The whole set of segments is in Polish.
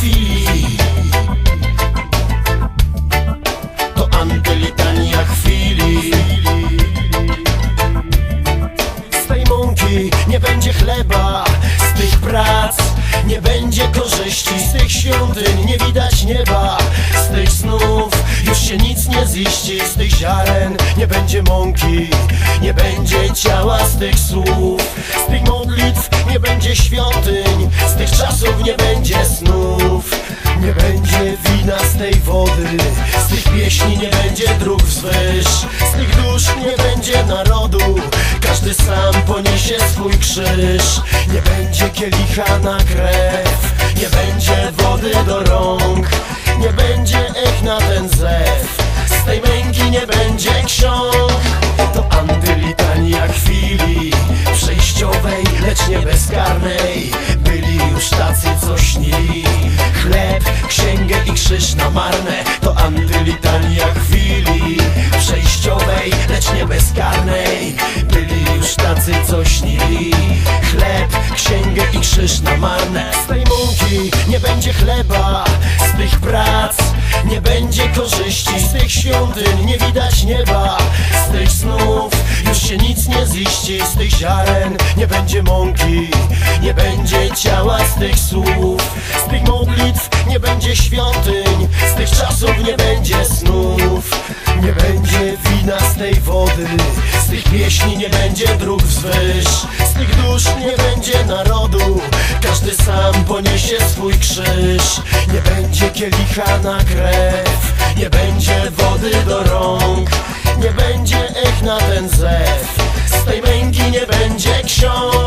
Brasil. Korzyści z tych świątyń Nie widać nieba. Z tych snów Już się nic nie ziści z tych ziaren Nie będzie mąki, nie będzie ciała z tych słów. Z tych modlitw nie będzie świątyń Z tych czasów nie będzie snów. Nie będzie wina z tej wody Z tych pieśni nie będzie dróg wzwyż. Z tych dusz nie będzie narodu Każdy sam poniesie swój krzyż. Nie będzie kielicha na krew Nie będzie wody do rąk Nie będzie ech na ten zew. Z tej męki nie będzie ksiąg krzyż na marne To antylitania chwili Przejściowej, lecz nie bezkarnej Byli już tacy, co śnili Chleb, księgę i krzyż na marne. Z tej mąki nie będzie chleba Z tych prac nie będzie korzyści. Z tych świątyń nie widać nieba Z tych snów już się nic nie ziści. Z tych ziaren nie będzie mąki Nie będzie ciała z tych słów Z tych modlitw nie będzie świątyń Z tych czasów nie będzie snów. Nie będzie wina z tej wody Z tych pieśni nie będzie dróg wzwyż Z tych dusz nie będzie narodu. Każdy sam poniesie swój krzyż. Nie będzie kielicha na krew Nie będzie wody do rąk Nie będzie ech na ten zew. Z tej męki nie będzie ksiąg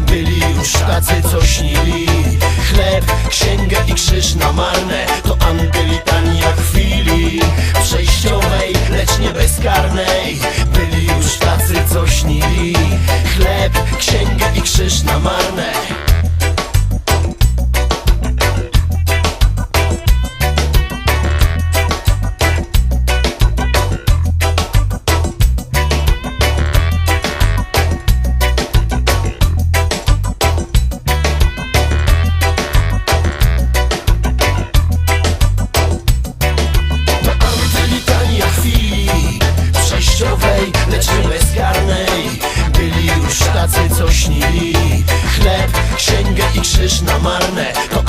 Byli już tacy, co śnili. Chleb, księgę i krzyż na marne. To antylitania chwili. Przejściowej, lecz nie bezkarnej Byli już tacy, co śnili. Chleb, księgę i krzyż na marne śnili Chleb, księgę i krzyż na marne To